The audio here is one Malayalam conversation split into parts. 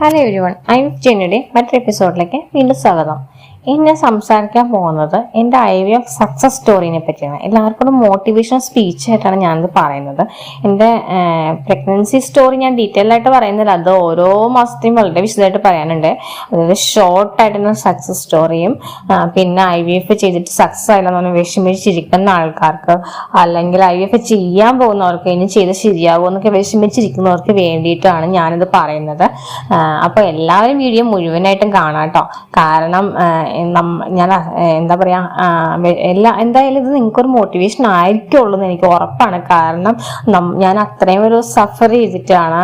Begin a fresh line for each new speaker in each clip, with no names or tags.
ഹലോ എവരി വൺ ഐ ജെന്നിയുടെ മറ്റൊരു എപ്പിസോഡിലേക്ക് വീണ്ടും സ്വാഗതം. ഇന്ന് സംസാരിക്കാൻ പോകുന്നത് എന്റെ ഐ വി എഫ് സക്സസ് സ്റ്റോറിനെ പറ്റിയാണ്. എല്ലാവർക്കും മോട്ടിവേഷൻ സ്പീച്ച് ആയിട്ടാണ് ഞാനിത് പറയുന്നത്. എന്റെ പ്രഗ്നൻസി സ്റ്റോറി ഞാൻ ഡീറ്റെയിൽ ആയിട്ട് പറയുന്നില്ല. അത് ഓരോ മാസത്തെയും വളരെ വിശദമായിട്ട് പറയാനുണ്ട്. അതായത് ഷോർട്ടായിട്ടുള്ള സക്സസ് സ്റ്റോറിയും പിന്നെ ഐ വി എഫ് ചെയ്തിട്ട് സക്സസ് ആയില്ലെന്ന് പറഞ്ഞാൽ വിഷമിച്ചിരിക്കുന്ന ആൾക്കാർക്ക് അല്ലെങ്കിൽ ഐ വി എഫ് ചെയ്യാൻ പോകുന്നവർക്ക് ഇനി ചെയ്ത് ശരിയാകുമോ എന്നൊക്കെ വിഷമിച്ചിരിക്കുന്നവർക്ക് വേണ്ടിയിട്ടാണ് ഞാനിത് പറയുന്നത്. അപ്പോൾ എല്ലാവരും വീഡിയോ മുഴുവനായിട്ടും കാണാം കേട്ടോ കാരണം ഞാൻ എന്താ പറയാ ആ, എല്ലാ എന്തായാലും ഇത് നിങ്ങൾക്കൊരു മോട്ടിവേഷൻ ആയിരിക്കുള്ളൂ എന്ന് എനിക്ക് ഉറപ്പാണ്. കാരണം ഞാൻ അത്രയും ഒരു സഫർ ചെയ്തിട്ടാണ്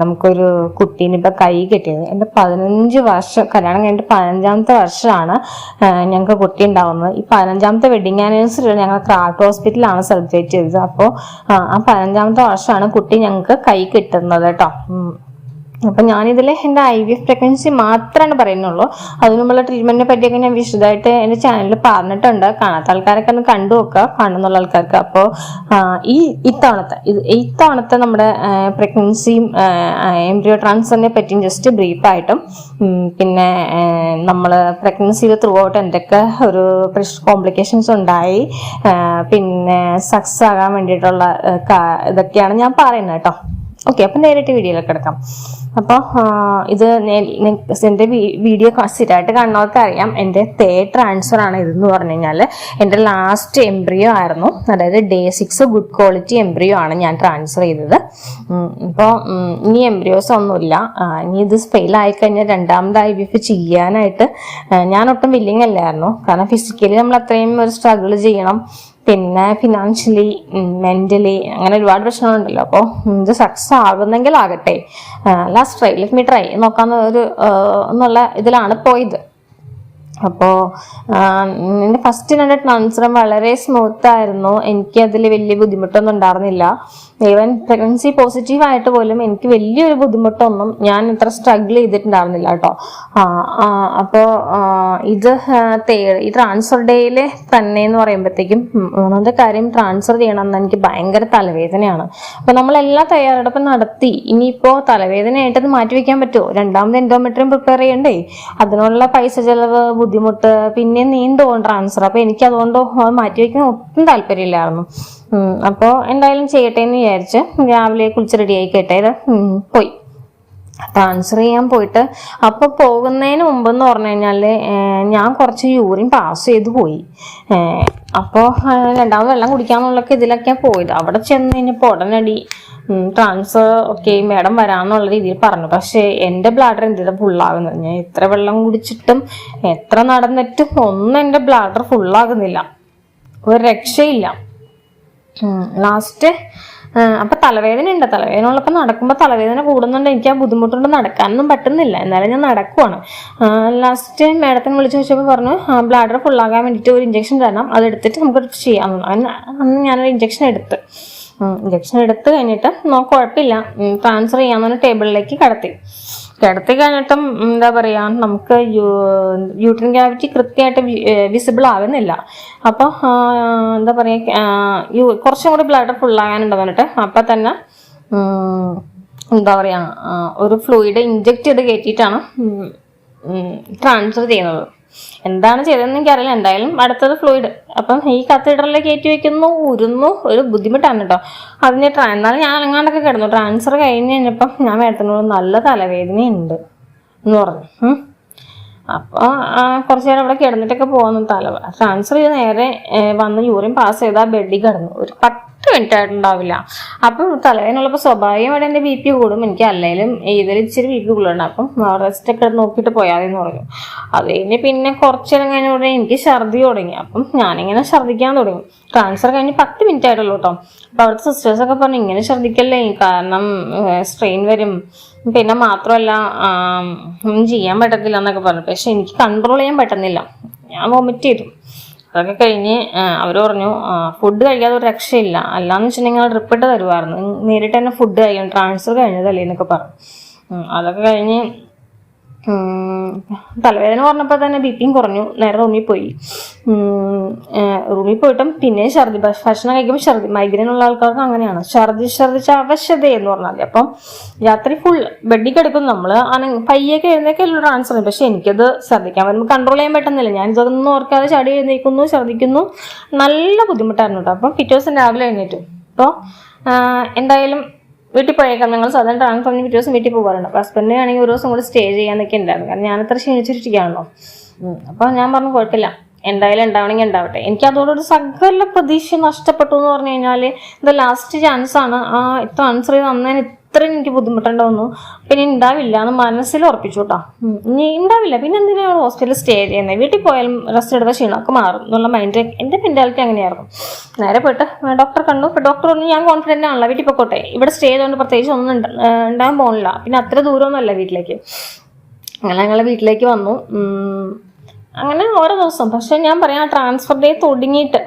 നമുക്കൊരു കുട്ടീനെ ഇപ്പൊ കൈ കെട്ടിയത്. എന്റെ പതിനഞ്ച് വർഷം കല്യാണം കഴിഞ്ഞിട്ട് പതിനഞ്ചാമത്തെ വർഷമാണ് ഞങ്ങൾക്ക് കുട്ടി ഉണ്ടാവുന്നത്. ഈ പതിനഞ്ചാമത്തെ വെഡിങ് ആനിവേഴ്സറി ഞങ്ങൾ ക്രാഫ്റ്റ് ഹോസ്പിറ്റലാണ് സെലിബ്രേറ്റ് ചെയ്തത്. അപ്പോൾ ആ പതിനഞ്ചാമത്തെ വർഷമാണ് കുട്ടി ഞങ്ങൾക്ക് കൈ കിട്ടുന്നത് കേട്ടോ. അപ്പൊ ഞാനിതിൽ എന്റെ ഐ വി എഫ് പ്രഗ്നൻസി മാത്രമാണ് പറയുന്നുള്ളൂ. അതിനുമുള്ള ട്രീറ്റ്മെന്റിനെ പറ്റിയൊക്കെ ഞാൻ വിശദമായിട്ട് എന്റെ ചാനലിൽ പറഞ്ഞിട്ടുണ്ട്. കാണാത്ത ആൾക്കാരൊക്കെ ഒന്ന് കണ്ടു നോക്കുക. കാണുന്നുള്ള ആൾക്കാർക്ക് അപ്പോൾ ഈ ഇത്തവണത്തെ ഇത് ഇത്തവണത്തെ നമ്മുടെ പ്രഗ്നൻസിയും എംബ്രിയോ ട്രാൻസ്ഫറിനെ പറ്റിയും ജസ്റ്റ് ബ്രീഫായിട്ടും പിന്നെ നമ്മൾ പ്രഗ്നൻസിയിൽ ത്രൂ ഔട്ട് എന്തൊക്കെ ഒരു കോംപ്ലിക്കേഷൻസ് ഉണ്ടായി പിന്നെ സക്സസ് ആകാൻ വേണ്ടിയിട്ടുള്ള ഇതൊക്കെയാണ് ഞാൻ പറയുന്നത് കേട്ടോ. ഓക്കെ അപ്പം നേരിട്ട് വീഡിയോയിലേക്ക് കിടക്കാം. അപ്പോൾ ഇത് എന്റെ വീഡിയോ സ്ഥിരമായിട്ട് കാണുന്നവർക്ക് അറിയാം എന്റെ തേർഡ് ട്രാൻസ്ഫർ ആണ് ഇതെന്ന് പറഞ്ഞു കഴിഞ്ഞാൽ എന്റെ ലാസ്റ്റ് എംബ്രിയോ ആയിരുന്നു. അതായത് day six good quality embryo ആണ് ഞാൻ ട്രാൻസ്ഫർ ചെയ്തത്. ഇപ്പോൾ ഇനി എംബ്രിയോസ് ഒന്നുമില്ല. ഇനി ഇത് ഫെയിൽ ആയിക്കഴിഞ്ഞാൽ രണ്ടാമത് ഐ വി എഫ് ചെയ്യാനായിട്ട് ഞാൻ ഒട്ടും വില്ലിങ് അല്ലായിരുന്നു. കാരണം ഫിസിക്കലി നമ്മൾ അത്രയും ഒരു സ്ട്രഗിൾ ചെയ്യണം. പിന്നെ ഫിനാൻഷ്യലി മെന്റലി അങ്ങനെ ഒരുപാട് പ്രശ്നങ്ങളുണ്ടല്ലോ. അപ്പോൾ ഇത് സക്സസ് ആകുന്നെങ്കിൽ ആകട്ടെ. Last try let me try നോക്കാന്ന് ഒരു എന്നുള്ള ഇതിലാണ് പോയത് അപ്പോൾ എന്റെ ഫസ്റ്റ് രണ്ട് ട്രാൻസ്ഫറും വളരെ സ്മൂത്ത് ആയിരുന്നു. എനിക്ക് അതിൽ വലിയ ബുദ്ധിമുട്ടൊന്നും ഉണ്ടായിരുന്നില്ല. ഈവൻ പ്രഗ്നൻസി പോസിറ്റീവ് ആയിട്ട് പോലും എനിക്ക് വലിയൊരു ബുദ്ധിമുട്ടൊന്നും ഞാൻ ഇത്ര സ്ട്രഗിൾ ചെയ്തിട്ടുണ്ടായിരുന്നില്ല കേട്ടോ. അപ്പോൾ ഇത് ഈ ട്രാൻസ്ഫർ ഡേയിൽ തന്നെ എന്ന് പറയുമ്പോഴത്തേക്കും മൂന്നാമത്തെ കാര്യം ട്രാൻസ്ഫർ ചെയ്യണമെന്ന് എനിക്ക് ഭയങ്കര തലവേദനയാണ്. അപ്പോൾ നമ്മളെല്ലാം തയ്യാറെടുപ്പും നടത്തി ഇനിയിപ്പോൾ തലവേദനയായിട്ടത് മാറ്റി വെക്കാൻ പറ്റുമോ? രണ്ടാമത് എൻഡോമെട്രിയും പ്രിപ്പയർ ചെയ്യണ്ടേ? അതിനുള്ള പൈസ ചെലവ് ബുദ്ധിമുട്ട് പിന്നെ നീണ്ടുപോകും ട്രാൻസ്ഫർ അപ്പോൾ എനിക്ക് അതുകൊണ്ട് അത് മാറ്റി വെക്കാൻ ഒട്ടും താല്പര്യമില്ലായിരുന്നു. അപ്പോൾ എന്തായാലും ചെയ്യട്ടെ എന്ന് വിചാരിച്ച് രാവിലെ കുളിച്ച് റെഡി ആയിക്കട്ടെ ഇത് പോയി. ട്രാൻസ്ഫർ ചെയ്യാൻ പോയിട്ട് അപ്പോൾ പോകുന്നതിന് മുമ്പ് എന്ന് പറഞ്ഞു കഴിഞ്ഞാൽ ഞാൻ കുറച്ച് യൂറിൻ പാസ് ചെയ്ത് പോയി. അപ്പോൾ രണ്ടാമത് വെള്ളം കുടിക്കാന്നുള്ളൊക്കെ ഇതിലൊക്കെ പോയത്. അവിടെ ചെന്ന് കഴിഞ്ഞപ്പോൾ ഉടനടി ട്രാൻസ്ഫർ ഒക്കെ മേഡം വരാമെന്നുള്ള രീതിയിൽ പറഞ്ഞു. പക്ഷേ എന്റെ ബ്ലാഡർ എന്തിനാ ഫുള്ളാകുന്നത് ഞാൻ എത്ര വെള്ളം കുടിച്ചിട്ടും എത്ര നടന്നിട്ടും ഒന്നും എന്റെ ബ്ലാഡർ ഫുള്ളാകുന്നില്ല ഒരു രക്ഷയില്ല. ലാസ്റ്റ് അപ്പൊ തലവേദന ഉണ്ട്. തലവേദന ഉള്ളപ്പോൾ നടക്കുമ്പോൾ തലവേദന കൂടുന്നുണ്ട്. എനിക്ക് ആ ബുദ്ധിമുട്ടുണ്ട്. നടക്കാനൊന്നും പറ്റുന്നില്ല. എന്നാലും ഞാൻ നടക്കുവാണ്. ലാസ്റ്റ് മാഡത്തിനെ വിളിച്ച് ചോദിച്ചപ്പോൾ പറഞ്ഞു ബ്ലാഡർ ഫുള്ളാകാൻ വേണ്ടിട്ട് ഒരു ഇഞ്ചക്ഷൻ തരണം. അതെടുത്തിട്ട് നമുക്ക് ചെയ്യാം. അന്ന് ഞാനൊരു ഇഞ്ചക്ഷൻ എടുത്ത്. ഇഞ്ചക്ഷൻ എടുത്ത് കഴിഞ്ഞിട്ട് കുഴപ്പമില്ല. ട്രാൻസ്ഫർ ചെയ്യാമെന്ന് ടേബിളിലേക്ക് കിടത്തി. കിടത്തി കഴിഞ്ഞിട്ടും എന്താ പറയാ നമുക്ക് യൂട്രിൻ ക്യാവിറ്റി കൃത്യമായിട്ട് വിസിബിൾ ആവുന്നില്ല. അപ്പോൾ എന്താ പറയുക കുറച്ചും കൂടി ബ്ലഡ് ഫുള്ളാകാനുണ്ട് പറഞ്ഞിട്ട് അപ്പം തന്നെ എന്താ പറയാ ഒരു ഫ്ലൂയിഡ് ഇഞ്ചെക്ട് ചെയ്ത് കയറ്റിയിട്ടാണ് ട്രാൻസ്ഫർ ചെയ്യുന്നത്. എന്താണ് ചെയ്തതെന്ന് എനിക്കറിയില്ല. എന്തായാലും അടുത്തത് ഫ്ലൂയിഡ് അപ്പം ഈ കത്തീഡ്രലിൽ കയറ്റി വെക്കുന്നു ഉരുന്നു ഒരു ബുദ്ധിമുട്ടാണ് കേട്ടോ. അതിന് ട്രാ എന്നാലും ഞാൻ അങ്ങാണ്ടൊക്കെ കിടന്നു. ട്രാൻസ്ഫർ കഴിഞ്ഞ് കഴിഞ്ഞപ്പം ഞാൻ മേടത്തിനോട് നല്ല തലവേദനയുണ്ട് എന്ന് പറഞ്ഞു. അപ്പൊ അപ്പോൾ കുറച്ച് നേരം അവിടെ കിടന്നിട്ടൊക്കെ പോകുന്നു തല ട്രാൻസ്ഫർ ചെയ്ത് നേരെ വന്ന് യൂറിൻ പാസ് ചെയ്ത് ആ ബെഡിൽ കിടന്നു. ഒരു പത്ത് മിനിറ്റ് ആയിട്ടുണ്ടാവില്ല അപ്പം തലവേദനയുള്ളപ്പോൾ സ്വാഭാവികമായിട്ട് എന്റെ ബി പി കൂടും. എനിക്ക് അല്ലെങ്കിലും ഏതെങ്കിലും ഇച്ചിരി ബി പി കൂടുതലുണ്ട്. അപ്പം റെസ്റ്റ് ഒക്കെ നോക്കിയിട്ട് പോയാൽ മതി എന്ന് പറഞ്ഞു. അത് കഴിഞ്ഞ് പിന്നെ കുറച്ച് നേരം കഴിഞ്ഞ ഉടനെ എനിക്ക് ഛർദി തുടങ്ങി. അപ്പം ഞാനിങ്ങനെ ഛർദ്ദിക്കാൻ തുടങ്ങി. ട്രാൻസ്ഫർ കഴിഞ്ഞ് പത്ത് മിനിറ്റ് ആയിട്ടുള്ളൂ കേട്ടോ അപ്പോൾ അവിടുത്തെ സിസ്റ്റേഴ്സൊക്കെ പറഞ്ഞു ഇങ്ങനെ ഛർദ്ദിക്കല്ലേ കാരണം സ്ട്രെയിൻ വരും. പിന്നെ മാത്രമല്ല ഒന്നും ചെയ്യാൻ പറ്റത്തില്ല എന്നൊക്കെ പറഞ്ഞു. പക്ഷെ എനിക്ക് കൺട്രോൾ ചെയ്യാൻ പറ്റുന്നില്ല. ഞാൻ വോമിറ്റ് ചെയ്തു. അതൊക്കെ കഴിഞ്ഞ് അവർ പറഞ്ഞു ഫുഡ് കഴിക്കാതെ ഒരു രക്ഷയില്ല. അല്ലാന്ന് വെച്ചിട്ടുണ്ടെങ്കിൽ ഡ്രിപ്പ് ഇട്ട് തരുമായിരുന്നു നേരിട്ട് തന്നെ ഫുഡ് കഴിക്കണം ട്രാൻസ്ഫർ കഴിഞ്ഞതല്ലേ എന്നൊക്കെ പറഞ്ഞു. അതൊക്കെ കഴിഞ്ഞ് തലവേദന പറഞ്ഞപ്പോൾ തന്നെ ബി പിയും കുറഞ്ഞു. നേരെ റൂമിൽ പോയി. റൂമിൽ പോയിട്ടും പിന്നെ ഛർദി ഭക്ഷ- ഭക്ഷണം കഴിക്കുമ്പോൾ ഛർദി മൈഗ്രെയിൻ ഉള്ള ആൾക്കാർക്ക് അങ്ങനെയാണ്. ഛർദി ഛർദിച്ച അവശത എന്ന് പറഞ്ഞാൽ അപ്പം രാത്രി ഫുൾ ബെഡിൽ കിടക്കും നമ്മൾ പയ്യൊക്കെ എഴുന്നേക്കുള്ള ട്രാൻസ്ഫർ പക്ഷെ എനിക്കത് ഛർദിക്കാൻ വരുമ്പോൾ കൺട്രോൾ ചെയ്യാൻ പറ്റുന്നില്ല. ഞാൻ ഇതൊന്നും ഓർക്കാതെ ചടി എഴുന്നേക്കുന്നു ഛർദിക്കുന്നു. നല്ല ബുദ്ധിമുട്ടായിരുന്നു കേട്ടോ അപ്പം പിറ്റേ ദിവസം രാവിലെ എഴുന്നേറ്റു. അപ്പോൾ എന്തായാലും വീട്ടിൽ പോയേക്കാം. ഞങ്ങൾ സാധാരണ ട്രാൻസ്ഫർ പറഞ്ഞ് പിറ്റേ ദിവസം വീട്ടിൽ പോകാറുണ്ട്. അപ്പോൾ ഹസ്ബൻഡിന് ആണെങ്കിൽ ഒരു ദിവസം കൂടി സ്റ്റേ ചെയ്യാനൊക്കെ ഉണ്ടായിരുന്നു കാരണം ഞാൻ അത്ര ക്ഷീണിച്ചിരിക്കുകയാണല്ലോ അപ്പോൾ ഞാൻ പറഞ്ഞു കുഴപ്പമില്ല. എന്തായാലും ഉണ്ടാവണമെങ്കിൽ ഉണ്ടാവട്ടെ. എനിക്ക് അതോടൊരു സകല പ്രതീക്ഷ നഷ്ടപ്പെട്ടു എന്ന് പറഞ്ഞു കഴിഞ്ഞാൽ ഇത് ലാസ്റ്റ് ചാൻസ് ആണ്. ആ ഇത്ര ആൻസർ ചെയ്ത് അന്നേരം ഇത്രയും എനിക്ക് ബുദ്ധിമുട്ടുണ്ടാവുന്നു. പിന്നെ ഉണ്ടാവില്ല എന്ന് മനസ്സിൽ ഉറപ്പിച്ചു കേട്ടോ. ഇനി ഉണ്ടാവില്ല. പിന്നെ എന്തിനാണ് ഹോസ്പിറ്റലിൽ സ്റ്റേ ചെയ്യുന്നത് വീട്ടിൽ പോയാലും റെസ്റ്റ് എടുത്ത ക്ഷീണമൊക്കെ മാറും എന്നുള്ള മൈൻഡ് എന്റെ മെന്റാലിറ്റി അങ്ങനെയായിരുന്നു. നേരെ പോയിട്ട് ഡോക്ടർ കണ്ടു. അപ്പോൾ ഡോക്ടർ പറഞ്ഞു ഞാൻ കോൺഫിഡന്റ് ആണല്ലോ വീട്ടിൽ പോയിക്കോട്ടെ ഇവിടെ സ്റ്റേ ചെയ്തുകൊണ്ട് പ്രത്യേകിച്ച് ഒന്നും ഉണ്ടാകാൻ പോകുന്നില്ല പിന്നെ അത്ര ദൂരമൊന്നുമല്ല വീട്ടിലേക്ക്. അങ്ങനെ ഞങ്ങൾ വീട്ടിലേക്ക് വന്നു. ഓരോ ദിവസം. പക്ഷെ ഞാൻ പറയാം ട്രാൻസ്ഫർ ഡേ തുടങ്ങിയിട്ട്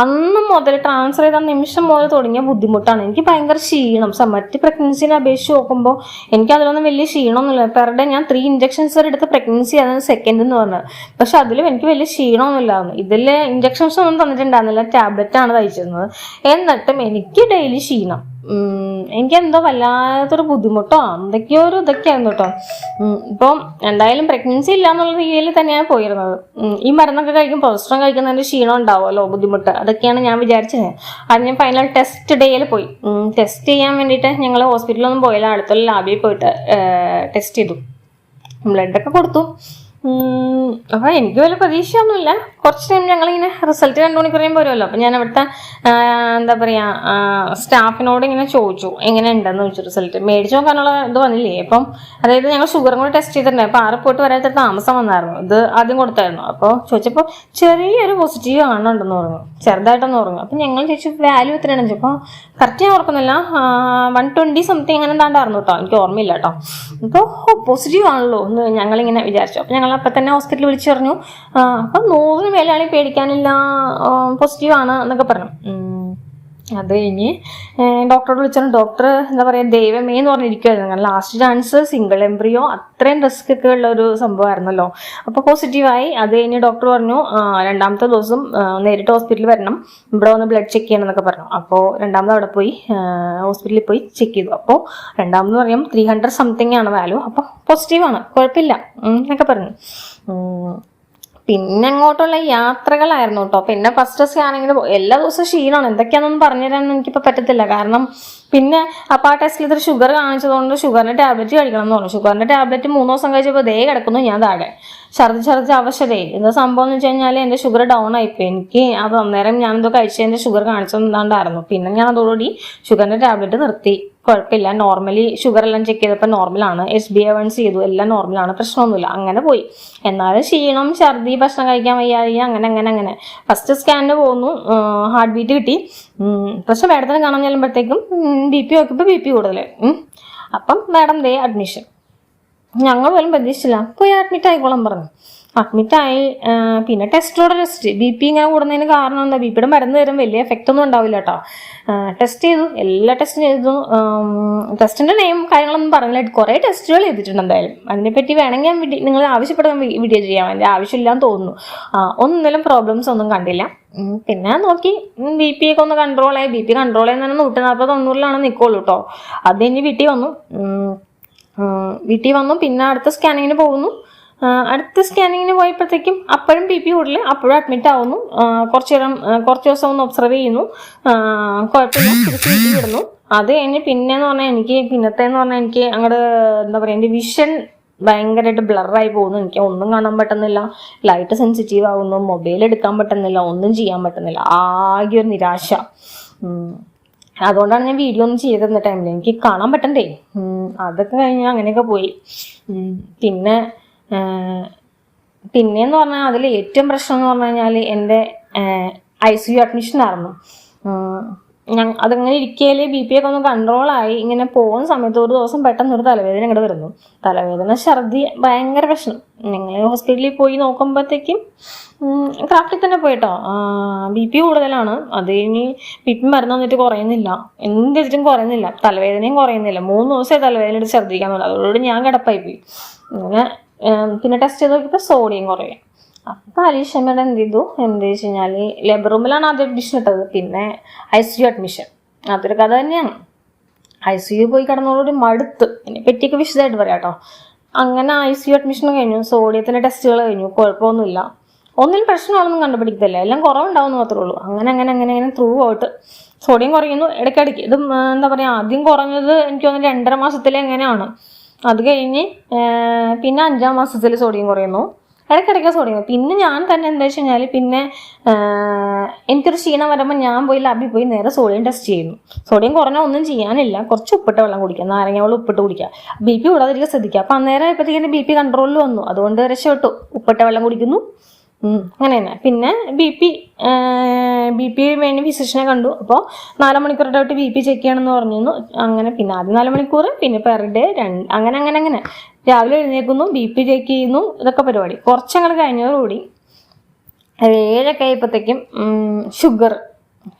അന്ന് മുതൽ ട്രാൻസ്ഫർ ചെയ്ത നിമിഷം മുതൽ തുടങ്ങിയ ബുദ്ധിമുട്ടാണ്. എനിക്ക് ഭയങ്കര ക്ഷീണം. മറ്റ് പ്രഗ്നൻസിനെ അപേക്ഷിച്ച് നോക്കുമ്പോൾ എനിക്ക് അതിലൊന്നും വലിയ ക്ഷീണമൊന്നുമില്ല. പെർ ഡേ ഞാൻ ത്രീ ഇഞ്ചക്ഷൻസ് വരെ എടുത്ത് പ്രഗ്നൻസി അതാണ് സെക്കൻഡ് എന്ന് പറഞ്ഞത് പക്ഷെ അതിലും എനിക്ക് വലിയ ക്ഷീണമൊന്നുമില്ലായിരുന്നു. ഇതിൽ ഇഞ്ചക്ഷൻസ് ഒന്നും തന്നിട്ടുണ്ടായിരുന്നില്ല. ടാബ്ലറ്റ് ആണ് തയ്ച്ചിരുന്നത്. എന്നിട്ടും എനിക്ക് ഡെയിലി ക്ഷീണം. ഉം, എനിക്ക് എന്തോ വല്ലാത്തൊരു ബുദ്ധിമുട്ടോ എന്തൊക്കെയോ ഒരു ഇതൊക്കെയായിരുന്നു കേട്ടോ. ഇപ്പം എന്തായാലും പ്രഗ്നൻസി ഇല്ല എന്നുള്ള രീതിയിൽ തന്നെയാണ് പോയിരുന്നത്. ഈ മരുന്നൊക്കെ കഴിക്കും പ്രൊസ്റ്ററോൺ കഴിക്കുന്നതിന്റെ ക്ഷീണം ഉണ്ടാവുമല്ലോ ബുദ്ധിമുട്ട്. അതൊക്കെയാണ് ഞാൻ വിചാരിച്ചത്. അത് ഞാൻ ഫൈനൽ ടെസ്റ്റ് ഡേയിൽ പോയി. ടെസ്റ്റ് ചെയ്യാൻ വേണ്ടിയിട്ട് ഞങ്ങൾ ഹോസ്പിറ്റലൊന്നും പോയില്ല അടുത്തുള്ള ലാബിൽ പോയിട്ട് ടെസ്റ്റ് ചെയ്തു. ബ്ലഡൊക്കെ കൊടുത്തു. ഉം, അപ്പൊ എനിക്ക് വലിയ പ്രതീക്ഷയൊന്നുമില്ല. കുറച്ച് ടൈം ഞങ്ങളിങ്ങനെ റിസൾട്ട് രണ്ടു മണിക്കൂർ കഴിയുമ്പോൾ വരുമല്ലോ അപ്പൊ ഞാൻ അവിടുത്തെ എന്താ പറയാ സ്റ്റാഫിനോട് ഇങ്ങനെ ചോദിച്ചു. എങ്ങനെ ഉണ്ടെന്ന് ചോദിച്ചു റിസൾട്ട് മേടിച്ചു നോക്കാനുള്ള ഇത് വന്നില്ലേ? അപ്പം അതായത് ഞങ്ങൾ ഷുഗറും കൂടി ടെസ്റ്റ് ചെയ്തിട്ടുണ്ടായി അപ്പോൾ ആ റിപ്പോർട്ട് വരാത്ത താമസം വന്നായിരുന്നു. ഇത് ആദ്യം കൊടുത്തായിരുന്നു. അപ്പോൾ ചോദിച്ചപ്പോൾ ചെറിയൊരു പോസിറ്റീവ് കാണുന്നുണ്ടെന്ന് പറഞ്ഞു. ചെറുതായിട്ടെന്ന് പറഞ്ഞു. അപ്പൊ ഞങ്ങൾ ചോദിച്ചു വാല്യൂ എത്രയാണെന്ന് ചോദിച്ചപ്പോൾ കറക്റ്റ് ഞാൻ ഓർക്കുന്നില്ല. വൺ ട്വന്റി സംതിങ് അങ്ങനെ താണ്ടായിരുന്നു കേട്ടോ എനിക്ക് ഓർമ്മയില്ല കേട്ടോ അപ്പോൾ പോസിറ്റീവ് ആണല്ലോ. എന്ന് ഞങ്ങളിങ്ങനെ വിചാരിച്ചു. അപ്പോൾ ഞങ്ങൾ അപ്പം തന്നെ ഹോസ്പിറ്റലിൽ വിളിച്ചു പറഞ്ഞു അപ്പം നൂറിന് മേലാളി പേടിക്കാനില്ല പോസിറ്റീവ് ആണ് എന്നൊക്കെ പറഞ്ഞു. അത് കഴിഞ്ഞ് ഡോക്ടറോട് വിളിച്ചാൽ ഡോക്ടർ എന്താ പറയുക ദൈവമേ എന്ന് പറഞ്ഞിരിക്കുമായിരുന്നു കാരണം ലാസ്റ്റ് ചാൻസ് സിംഗിൾ എംബ്രിയോ അത്രയും റിസ്ക് ഒക്കെ ഉള്ള ഒരു സംഭവമായിരുന്നല്ലോ. അപ്പോൾ പോസിറ്റീവായി അത് കഴിഞ്ഞ് ഡോക്ടർ പറഞ്ഞു രണ്ടാമത്തെ ദിവസം നേരിട്ട് ഹോസ്പിറ്റലിൽ വരണം. ഇവിടെ വന്ന് ബ്ലഡ് ചെക്ക് ചെയ്യണം എന്നൊക്കെ പറഞ്ഞു. അപ്പോൾ രണ്ടാമത് അവിടെ പോയി ഹോസ്പിറ്റലിൽ പോയി ചെക്ക് ചെയ്തു. അപ്പോൾ രണ്ടാമത് പറയും ത്രീ ഹൺഡ്രഡ് സംതിങ് ആണ് വാല്യൂ അപ്പോൾ പോസിറ്റീവാണ് കുഴപ്പമില്ല എന്നൊക്കെ പറഞ്ഞു. പിന്നെ അങ്ങോട്ടുള്ള യാത്രകളായിരുന്നു കേട്ടോ പിന്നെ ഫസ്റ്റ് സ്കാനിങ്ങിന് എല്ലാ ദിവസവും ക്ഷീണമാണ്. എന്തൊക്കെയാണെന്നൊന്നും പറഞ്ഞുതരാനൊന്നും എനിക്കിപ്പോൾ പറ്റത്തില്ല. കാരണം പിന്നെ അപ്പോൾ ആ ടെസ്റ്റിൽ ഇത്ര ഷുഗർ കാണിച്ചതുകൊണ്ട് ഷുഗറിന്റെ ടാബ്ലറ്റ് കഴിക്കണം എന്ന് പറഞ്ഞു. ഷുഗറിന്റെ ടാബ്ലറ്റ് മൂന്ന് ദിവസം കഴിച്ചപ്പോൾ ദേ കിടക്കുന്നു ഞാൻ താഴെ. ഛർദ്ദി ഛർദ്ദിച്ച അവശതയിൽ എന്താ സംഭവം എന്ന് വെച്ച് കഴിഞ്ഞാൽ എന്റെ ഷുഗർ ഡൗൺ ആയിപ്പോയി. എനിക്ക് അത് അന്നേരം ഞാൻ എന്തോ കഴിച്ചതിന്റെ ഷുഗർ കാണിച്ചതാണ്ടായിരുന്നു പിന്നെ ഞാൻ അതോടുകൂടി ഷുഗറിന്റെ ടാബ്ലറ്റ് നിർത്തി. കുഴപ്പമില്ല. നോർമലി ഷുഗർ എല്ലാം ചെക്ക് ചെയ്തപ്പോൾ നോർമലാണ് എസ് ബി എ വൺ ചെയ്തു. എല്ലാം നോർമലാണ് പ്രശ്നമൊന്നുമില്ല. അങ്ങനെ പോയി. എന്നാലും ക്ഷീണം ഛർദി ഭക്ഷണം കഴിക്കാൻ വയ്യാതെ അങ്ങനെ അങ്ങനെ അങ്ങനെ. ഫസ്റ്റ് സ്കാനിന് പോകുന്നു ഹാർട്ട് ബീറ്റ് കിട്ടി. പക്ഷെ മേഡത്തിന് കാണാൻ ചെല്ലുമ്പോഴത്തേക്കും ബി പി നോക്കിയപ്പോൾ ബി പി കൂടുതൽ അപ്പം മാഡം ദേ അഡ്മിഷൻ ഞങ്ങൾ പോലും പ്രതീക്ഷിച്ചില്ല. പോയി അഡ്മിറ്റ് ആയിക്കോളാം പറഞ്ഞു. അഡ്മിറ്റ് ആയി പിന്നെ ടെസ്റ്റോടെ ടെസ്റ്റ് ബി പി ഇങ്ങനെ കൂടുന്നതിന് കാരണം എന്താ? ബി പിയുടെ മരുന്ന് തരും. വലിയ എഫക്റ്റ് ഒന്നും ഉണ്ടാവില്ല കേട്ടോ. ടെസ്റ്റ് ചെയ്തു. എല്ലാ ടെസ്റ്റും ചെയ്തു. ടെസ്റ്റിന്റെ നെയിം കാര്യങ്ങളൊന്നും പറഞ്ഞില്ല. കുറേ ടെസ്റ്റുകൾ ചെയ്തിട്ടുണ്ട് എന്തായാലും. അതിനെപ്പറ്റി വേണമെങ്കിൽ നിങ്ങൾ ആവശ്യപ്പെടാൻ വീഡിയോ ചെയ്യാം. അതിന്റെ ആവശ്യമില്ലാന്ന് തോന്നുന്നു. ഒന്നിലും പ്രോബ്ലംസ് ഒന്നും കണ്ടില്ല. പിന്നെ നോക്കി. ബി പി ഒക്കെ ഒന്ന് കൺട്രോൾ ആയി. ബി പി കൺട്രോൾ ചെയ്യുന്നതിന് നൂറ്റി നാൽപ്പത് തൊണ്ണൂറിലാണ് നിൽക്കുള്ളൂ കേട്ടോ. അത് കഴിഞ്ഞ് വീട്ടിൽ വന്നു. വീട്ടിൽ വന്നു. പിന്നെ അടുത്ത സ്കാനിങ്ങിന് പോകുന്നു. അടുത്ത സ്കാനിങ്ങിന് പോയപ്പോഴത്തേക്കും അപ്പോഴും ബി പി കൂടുതൽ അപ്പോഴും അഡ്മിറ്റ് ആവുന്നു. കുറച്ചു നേരം കുറച്ച് ദിവസം ഒന്ന് ഒബ്സർവ് ചെയ്യുന്നു. കുഴപ്പമില്ല. തിരിച്ച് അത് കഴിഞ്ഞ് പിന്നെന്ന് പറഞ്ഞാൽ എനിക്ക് പിന്നത്തെ എന്ന് പറഞ്ഞാൽ എനിക്ക് അങ്ങോട്ട് എന്താ പറയുക എന്റെ വിഷൻ ഭയങ്കരമായിട്ട് ബ്ലറായി പോകുന്നു. എനിക്ക് ഒന്നും കാണാൻ പറ്റുന്നില്ല. ലൈറ്റ് സെൻസിറ്റീവ് ആവുന്നു. മൊബൈൽ എടുക്കാൻ പറ്റുന്നില്ല. ഒന്നും ചെയ്യാൻ പറ്റുന്നില്ല. ആകെ ഒരു നിരാശ. അതുകൊണ്ടാണ് ഞാൻ വീഡിയോ ഒന്നും ചെയ്തിരുന്ന ടൈമിൽ എനിക്ക് കാണാൻ പറ്റണ്ടേ. അതൊക്കെ കഴിഞ്ഞ് അങ്ങനെയൊക്കെ പോയി. പിന്നെ പിന്നെയെന്ന് പറഞ്ഞാൽ അതിൽ ഏറ്റവും പ്രശ്നം എന്ന് പറഞ്ഞു കഴിഞ്ഞാൽ എന്റെ ഐ സി യു അഡ്മിഷൻ ആയിരുന്നു. അതങ്ങനെ ഇരിക്കൽ ബി പി ഒക്കെ ഒന്ന് കൺട്രോളായി ഇങ്ങനെ പോകുന്ന സമയത്ത് ഒരു ദിവസം പെട്ടെന്ന് ഒരു തലവേദന ഇങ്ങോട്ട് വരുന്നു. തലവേദന ഛർദി ഭയങ്കര പ്രശ്നം. നിങ്ങൾ ഹോസ്പിറ്റലിൽ പോയി നോക്കുമ്പോഴത്തേക്കും ക്രാഫ്റ്റിൽ തന്നെ പോയിട്ടോ. ബി പി കൂടുതലാണ്. അത് കഴിഞ്ഞ് ബി പി മരുന്ന് വന്നിട്ട് കുറയുന്നില്ല. എന്ത് വെച്ചിട്ടും കുറയുന്നില്ല. തലവേദനയും കുറയുന്നില്ല. മൂന്ന് ദിവസമേ തലവേദന എടുത്ത് ഛർദ്ദിക്കാൻ തുടങ്ങി. അതോടുകൂടി ഞാൻ കിടപ്പായി പോയി. അങ്ങനെ പിന്നെ ടെസ്റ്റ് ചെയ്ത് നോക്കിയപ്പോൾ സോഡിയം കുറയും. അപ്പം അലീഷമ്മയുടെ എന്ത് ചെയ്തു? എന്ത് വെച്ച് കഴിഞ്ഞാൽ ലേബർ റൂമിലാണ് ആദ്യം അഡ്മിഷൻ ഇട്ടത്. പിന്നെ ഐ സി യു അഡ്മിഷൻ അതൊരു കഥ തന്നെയാണ്. ഐ സി യു പോയി കിടന്നതോടുകൂടി മടുത്ത്. ഇതിനെ പറ്റിയൊക്കെ വിശദമായിട്ട് പറയാം കേട്ടോ. അങ്ങനെ ഐ സി യു അഡ്മിഷൻ കഴിഞ്ഞു. സോഡിയത്തിന്റെ ടെസ്റ്റുകൾ കഴിഞ്ഞു. കുഴപ്പമൊന്നുമില്ല. ഒന്നിനും പ്രശ്നമാണെന്നും കണ്ടുപിടിക്കത്തില്ല. എല്ലാം കുറവുണ്ടാവുമെന്ന് മാത്രമേ ഉള്ളൂ. അങ്ങനെ അങ്ങനെ അങ്ങനെ അങ്ങനെ ത്രൂ ഔട്ട് സോഡിയം കുറയുന്നു. ഇടയ്ക്കിടയ്ക്ക്. ഇത് എന്താ പറയുക ആദ്യം കുറഞ്ഞത് എനിക്ക് തോന്നുന്നു രണ്ടര മാസത്തിലെ എങ്ങനെയാണ്. അത് കഴിഞ്ഞ് പിന്നെ അഞ്ചാം മാസത്തിൽ സോഡിയം കുറയുന്നു. ഇടയ്ക്കിടയ്ക്ക് തുടങ്ങി. പിന്നെ ഞാൻ തന്നെ എന്താ വെച്ച് കഴിഞ്ഞാൽ പിന്നെ എനിക്കൊരു ക്ഷീണം വരുമ്പോൾ ഞാൻ പോയി ലാബിൽ പോയി നേരെ സോഡിയം ടെസ്റ്റ് ചെയ്യുന്നു. സോഡിയം കുറഞ്ഞാൽ ഒന്നും ചെയ്യാനില്ല. കുറച്ച് ഉപ്പിട്ട വെള്ളം കുടിക്കുക നാരങ്ങ വെള്ളം ഉപ്പിട്ട് കുടിക്കുക ബി പി കൂടാതിരിക്കുക ശ്രദ്ധിക്കുക. അപ്പം അന്നേരം ആയപ്പോഴത്തേക്കും ബി പി കൺട്രോളിൽ വന്നു. അതുകൊണ്ട് രക്ഷപ്പെട്ടു. ഉപ്പിട്ട വെള്ളം കുടിക്കുന്നു. അങ്ങനെ തന്നെ. പിന്നെ ബി പി ബി പി വേണ്ടി ഫിസിഷ്യനെ കണ്ടു. അപ്പോൾ നാല് മണിക്കൂർ ഇടവിട്ട് ബി പി ചെക്ക് ചെയ്യണമെന്ന് പറഞ്ഞിരുന്നു. അങ്ങനെ പിന്നെ ആദ്യം നാല് മണിക്കൂർ പിന്നെ പെർ ഡേ രണ്ട് അങ്ങനെ അങ്ങനെ അങ്ങനെ. രാവിലെ എഴുന്നേൽക്കുന്നു ബി പി ചെക്ക് ചെയ്യുന്നു ഇതൊക്കെ പരിപാടി. കുറച്ചങ്ങോട്ട് കഴിഞ്ഞതോടുകൂടി ഏഴൊക്കെ ആയപ്പോഴത്തേക്കും ഷുഗർ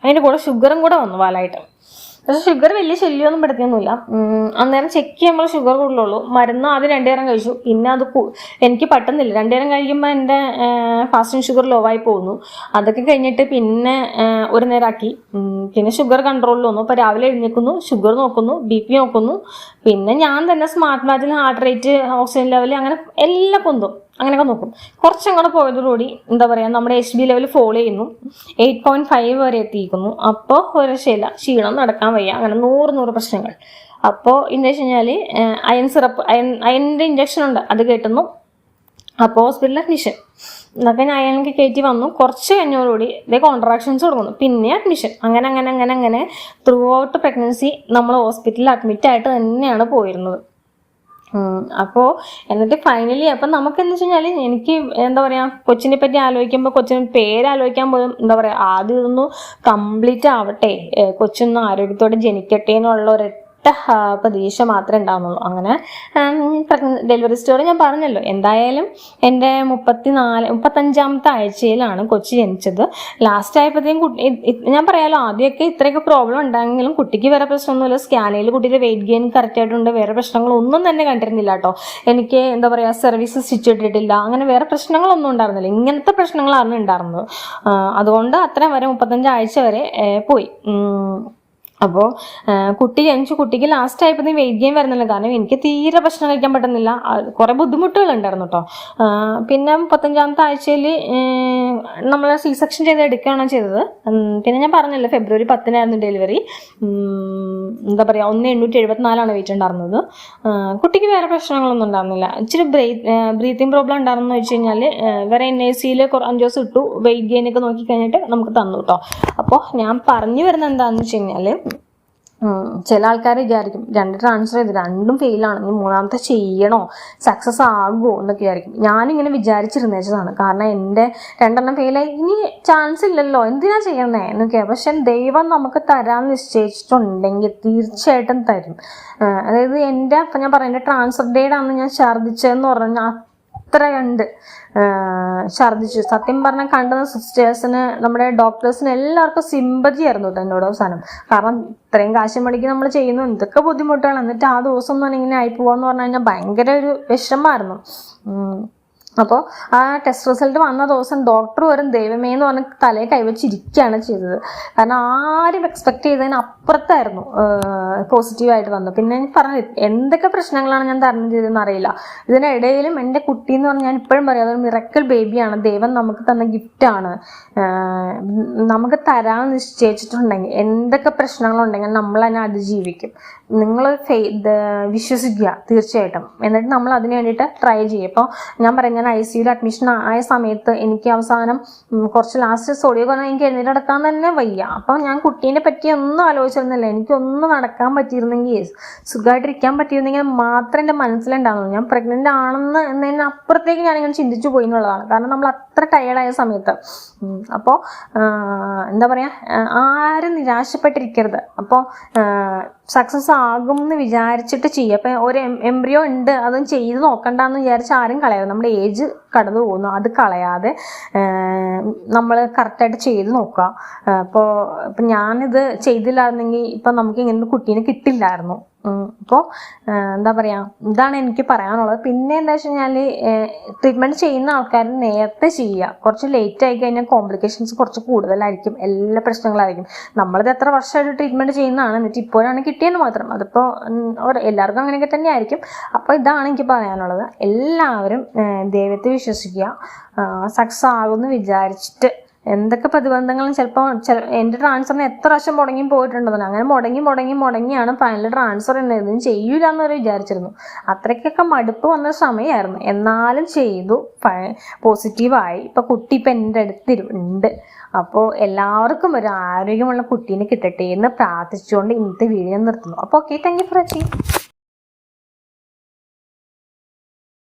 അതിന്റെ കൂടെ ഷുഗറും കൂടെ വന്നു വാലായിട്ട്. പക്ഷെ ഷുഗർ വലിയ ശല്യമൊന്നും പെടുത്തിയൊന്നുമില്ല. അന്നേരം ചെക്ക് ചെയ്യുമ്പോൾ ഷുഗർ കൂടുതലുള്ളൂ. മരുന്ന് ആദ്യം രണ്ടേരം കഴിച്ചു. പിന്നെ അത് എനിക്ക് പറ്റുന്നില്ല. രണ്ടേരം കഴിക്കുമ്പോൾ എന്റെ ഫാസ്റ്റിംഗ് ഷുഗർ ലോ ആയി പോകുന്നു. അതൊക്കെ കഴിഞ്ഞിട്ട് പിന്നെ ഒരു നേരമാക്കി പിന്നെ ഷുഗർ കൺട്രോളിൽ വന്നു. അപ്പോൾ രാവിലെ എഴുന്നേൽക്കുന്നു. ഷുഗർ നോക്കുന്നു. ബി പി നോക്കുന്നു. പിന്നെ ഞാൻ തന്നെ സ്മാർട്ട് മാറ്റിൽ ഹാർട്ട് റേറ്റ് ഓക്സിജൻ ലെവൽ അങ്ങനെ എല്ലാം കൊന്തും അങ്ങനെയൊക്കെ നോക്കും. കുറച്ചങ്ങോട്ട് പോയതോടുകൂടി എന്താ പറയുക നമ്മുടെ എച്ച് ബി ലെവൽ ഫോളോ ചെയ്യുന്നു. എയ്റ്റ് പോയിന്റ് ഫൈവ് വരെ എത്തിയിരിക്കുന്നു. അപ്പോൾ ഒരു രക്ഷയില്ല ക്ഷീണം നടക്കാൻ വയ്യ. അങ്ങനെ നൂറ് നൂറ് പ്രശ്നങ്ങൾ. അപ്പോൾ എന്താ വെച്ച് കഴിഞ്ഞാൽ അയൺ സിറപ്പ് അയൺ അയണിന്റെ ഇഞ്ചക്ഷൻ ഉണ്ട്. അത് കേട്ടുന്നു. അപ്പോൾ ഹോസ്പിറ്റലിൽ അഡ്മിഷൻ എന്നൊക്കെ ഞാൻ അയാൾക്ക് കയറ്റി വന്നു. കുറച്ച് കഴിഞ്ഞോടുകൂടി ഇതേ കോൺട്രാക്ഷൻസ് തുടങ്ങുന്നു. പിന്നെ അഡ്മിഷൻ അങ്ങനെ അങ്ങനെ അങ്ങനെ അങ്ങനെ ത്രൂ ഔട്ട് പ്രഗ്നൻസി നമ്മൾ ഹോസ്പിറ്റലിൽ അഡ്മിറ്റ് ആയിട്ട് തന്നെയാണ് പോയിരുന്നത്. അപ്പോൾ എന്നിട്ട് ഫൈനലി അപ്പം നമുക്ക് എന്ന് വെച്ച് കഴിഞ്ഞാൽ എനിക്ക് എന്താ പറയുക കൊച്ചിനെ പറ്റി ആലോചിക്കുമ്പോൾ കൊച്ചിന് പേര് ആലോചിക്കാൻ പോലും എന്താ പറയുക ആദ്യം ഇതൊന്നും കംപ്ലീറ്റ് ആവട്ടെ. കൊച്ചൊന്നും ആരോഗ്യത്തോടെ ജനിക്കട്ടെ എന്നുള്ള ഒരൊറ്റ പ്രതീക്ഷ മാത്രമേ ഉണ്ടാവുന്നുള്ളൂ. അങ്ങനെ ഡെലിവറി സ്റ്റോറി ഞാൻ പറഞ്ഞല്ലോ എന്തായാലും എന്റെ മുപ്പത്തി നാല് മുപ്പത്തഞ്ചാമത്തെ ആഴ്ചയിലാണ് കൊച്ചി ജനിച്ചത്. ലാസ്റ്റ് ആയപ്പോഴത്തേക്കും ഞാൻ പറയാലോ ആദ്യമൊക്കെ ഇത്രയൊക്കെ പ്രോബ്ലം ഉണ്ടെങ്കിലും കുട്ടിക്ക് വേറെ പ്രശ്നമൊന്നുമില്ല. സ്കാനിൽ കുട്ടിയുടെ വെയിറ്റ് ഗെയിൻ കറക്റ്റ് ആയിട്ടുണ്ട്. വേറെ പ്രശ്നങ്ങളൊന്നും തന്നെ കണ്ടിരുന്നില്ല കേട്ടോ. എനിക്ക് എന്താ പറയുക സർവീസ് സ്റ്റിച്ച് ഇട്ടിട്ടില്ല. അങ്ങനെ വേറെ പ്രശ്നങ്ങളൊന്നും ഉണ്ടായിരുന്നില്ല. ഇങ്ങനത്തെ പ്രശ്നങ്ങളാണ് ഉണ്ടായിരുന്നത്. അതുകൊണ്ട് അത്രയും വരെ മുപ്പത്തഞ്ച് ആഴ്ച വരെ പോയി. അപ്പോൾ കുട്ടി ജനിച്ചു. കുട്ടിക്ക് ലാസ്റ്റ് ആയപ്പോൾ വെയിറ്റ് ഗെയിൻ വരുന്നില്ല. കാരണം എനിക്ക് തീരെ ഭക്ഷണം കഴിക്കാൻ പറ്റുന്നില്ല. കുറേ ബുദ്ധിമുട്ടുകൾ ഉണ്ടായിരുന്നു കേട്ടോ പിന്നെ മുപ്പത്തഞ്ചാമത്തെ ആഴ്ചയിൽ നമ്മൾ സി സെക്ഷൻ ചെയ്ത് എടുക്കുകയാണ് ചെയ്തത്. പിന്നെ ഞാൻ പറഞ്ഞല്ലോ ഫെബ്രുവരി പത്തിനായിരുന്നു ഡെലിവറി എന്താ പറയുക ഒന്ന് എണ്ണൂറ്റി എഴുപത്തിനാലാണ് വെയിറ്റ് ഉണ്ടായിരുന്നത്. കുട്ടിക്ക് വേറെ പ്രശ്നങ്ങളൊന്നും ഉണ്ടായിരുന്നില്ല. ഇച്ചിരി ബ്രീത്ത് ബ്രീത്തിങ് പ്രോബ്ലം ഉണ്ടായിരുന്നു വെച്ച് കഴിഞ്ഞാൽ വേറെ എൻ ഐ സിയിൽ അഞ്ച് ദിവസം ഇട്ടു. വെയിറ്റ് ഗെയിനൊക്കെ നോക്കി കഴിഞ്ഞിട്ട് നമുക്ക് തന്നു കേട്ടോ അപ്പോൾ ഞാൻ പറഞ്ഞു വരുന്നത് എന്താണെന്ന് വെച്ച് കഴിഞ്ഞാൽ ചില ആൾക്കാർ വിചാരിക്കും രണ്ട് ട്രാൻസ്ഫർ ചെയ്ത് രണ്ടും ഫെയിലാണ് ഇനി മൂന്നാമത്തെ ചെയ്യണോ? സക്സസ് ആകുമോ എന്നൊക്കെ വിചാരിക്കും. ഞാനിങ്ങനെ വിചാരിച്ചിരുന്നേച്ചതാണ് കാരണം എന്റെ രണ്ടെണ്ണം ഫെയിലായി ഇനി ചാൻസ് ഇല്ലല്ലോ എന്തിനാ ചെയ്യണേ എന്നൊക്കെ. പക്ഷെ ദൈവം നമുക്ക് തരാൻ നിശ്ചയിച്ചിട്ടുണ്ടെങ്കിൽ തീർച്ചയായിട്ടും തരും. അതായത് എന്റെ അപ്പം ഞാൻ പറയാം എന്റെ ട്രാൻസ്ഫർ അന്ന് ഞാൻ ഛർദ്ദിച്ചതെന്ന് പറഞ്ഞാൽ അത്ര കണ്ട് ഛർദ്ദിച്ചു സത്യം പറഞ്ഞാൽ കണ്ടുന്ന സിസ്റ്റേഴ്സിന് നമ്മുടെ ഡോക്ടേഴ്സിന് എല്ലാവർക്കും സിമ്പതി ആയിരുന്നു എന്നോട് അവസാനം. കാരണം ഇത്രയും കാശ് മണിക്ക് നമ്മൾ ചെയ്യുന്നു. എന്തൊക്കെ ബുദ്ധിമുട്ടാണ്. എന്നിട്ട് ആ ദിവസം ഒന്നും ഇങ്ങനെ ആയി പോവാന്ന് പറഞ്ഞു കഴിഞ്ഞാൽ ഭയങ്കര ഒരു വിഷമായിരുന്നു. ഉം. അപ്പോൾ ആ ടെസ്റ്റ് റിസൾട്ട് വന്ന ദിവസം ഡോക്ടർ വരും ദൈവമേ എന്ന് പറഞ്ഞ് തലയെ കൈവച്ചിരിക്കുകയാണ് ചെയ്തത്. കാരണം ആരും എക്സ്പെക്ട് ചെയ്തതിന് അപ്പുറത്തായിരുന്നു പോസിറ്റീവായിട്ട് വന്നു പിന്നെ പറഞ്ഞു എന്തൊക്കെ പ്രശ്നങ്ങളാണ് ഞാൻ തരണം ചെയ്തതെന്ന് അറിയില്ല. ഇതിനിടയിലും എന്റെ കുട്ടി എന്ന് പറഞ്ഞാൽ ഞാൻ ഇപ്പോഴും പറയാം അതൊരു മിറക്കൽ ബേബിയാണ് ദൈവം നമുക്ക് തന്ന ഗിഫ്റ്റാണ് നമുക്ക് തരാൻ നിശ്ചയിച്ചിട്ടുണ്ടെങ്കിൽ എന്തൊക്കെ പ്രശ്നങ്ങളുണ്ടെങ്കിൽ നമ്മൾ അതിനെ അതിജീവിക്കും. നിങ്ങൾ വിശ്വസിക്കുക തീർച്ചയായിട്ടും. എന്നിട്ട് നമ്മൾ അതിന് വേണ്ടിയിട്ട് ട്രൈ ചെയ്യും അപ്പോൾ ഞാൻ പറയുന്നത് ഞാൻ ഐ സിയുയിൽ അഡ്മിഷൻ ആയ സമയത്ത് എനിക്ക് അവസാനം കുറച്ച് ലാസ്റ്റ് സോഡിയോ കൊണ്ട് എനിക്ക് എഴുന്നേറ്റ് നടക്കാൻ തന്നെ വയ്യ. അപ്പം ഞാൻ കുട്ടീനെ പറ്റി ഒന്നും ആലോചിച്ചിരുന്നില്ല. എനിക്കൊന്നും നടക്കാൻ പറ്റിയിരുന്നെങ്കിൽ സുഖമായിട്ടിരിക്കാൻ പറ്റിയിരുന്നെങ്കിൽ മാത്രമേ എന്റെ മനസ്സിലുണ്ടാകുന്നു ഞാൻ പ്രഗ്നന്റ് ആണെന്ന് എന്നതിന് അപ്പുറത്തേക്ക് ഞാനിങ്ങനെ ചിന്തിച്ചു പോയി എന്നുള്ളതാണ്. കാരണം നമ്മൾ അത്ര ടയേർഡായ സമയത്ത്. അപ്പോൾ എന്താ പറയുക ആരും നിരാശപ്പെട്ടിരിക്കരുത്. അപ്പോൾ സക്സസ് ആകും എന്ന് വിചാരിച്ചിട്ട് ചെയ്യുക അപ്പം ഒരു എംബ്രിയോ ഉണ്ട് അതും ചെയ്ത് നോക്കണ്ടെന്ന് വിചാരിച്ച് ആരും കളയാതെ നമ്മുടെ ഏജ് കടന്നു പോകുന്നു. അത് കളയാതെ നമ്മൾ കറക്റ്റായിട്ട് ചെയ്ത് നോക്കുക. അപ്പോൾ ഇപ്പം ഞാനിത് ചെയ്തില്ലായിരുന്നെങ്കിൽ ഇപ്പം നമുക്ക് ഇങ്ങനെ കുട്ടീനെ കിട്ടില്ലായിരുന്നു. അപ്പോൾ എന്താ പറയുക ഇതാണ് എനിക്ക് പറയാനുള്ളത്. പിന്നെ എന്താ വെച്ച് കഴിഞ്ഞാൽ ട്രീറ്റ്മെന്റ് ചെയ്യുന്ന ആൾക്കാർ നേരത്തെ ചെയ്യുക. കുറച്ച് ലേറ്റ് ആയി കഴിഞ്ഞാൽ കോംപ്ലിക്കേഷൻസ് കുറച്ച് കൂടുതലായിരിക്കും. എല്ലാ പ്രശ്നങ്ങളായിരിക്കും. നമ്മളിത് എത്ര വർഷമായിട്ട് ട്രീറ്റ്മെന്റ് ചെയ്യുന്നതാണ് എന്നിട്ട് ഇപ്പോഴാണ് കിട്ടിയെന്ന് മാത്രം. അതിപ്പോൾ എല്ലാവർക്കും അങ്ങനെയൊക്കെ തന്നെ ആയിരിക്കും അപ്പോൾ ഇതാണ് എനിക്ക് പറയാനുള്ളത്. എല്ലാവരും ദൈവത്തെ വിശ്വസിക്കുക. സക്സസ് ആകുമെന്ന് വിചാരിച്ചിട്ട് എന്തൊക്കെ പ്രതിബന്ധങ്ങളും ചിലപ്പോൾ എന്റെ ട്രാൻസ്ഫറിന് എത്ര വർഷം മുടങ്ങി പോയിട്ടുണ്ടെന്ന്. അങ്ങനെ മുടങ്ങി മുടങ്ങി മുടങ്ങിയാണ് ഫൈനൽ ട്രാൻസ്ഫർ എന്നതും ചെയ്യൂല എന്ന് വരെ വിചാരിച്ചിരുന്നു. അത്രയ്ക്കൊക്കെ മടുപ്പ് വന്ന സമയമായിരുന്നു എന്നാലും ചെയ്തു. പോസിറ്റീവായി ഇപ്പം കുട്ടി ഇപ്പം എന്റെ അടുത്ത് ഉണ്ട് അപ്പോൾ എല്ലാവർക്കും ഒരു ആരോഗ്യമുള്ള കുട്ടീനെ കിട്ടട്ടെ എന്ന് പ്രാർത്ഥിച്ചുകൊണ്ട് ഇന്നത്തെ വീഡിയോ നിർത്തുന്നു. അപ്പോൾ okay thank you for watching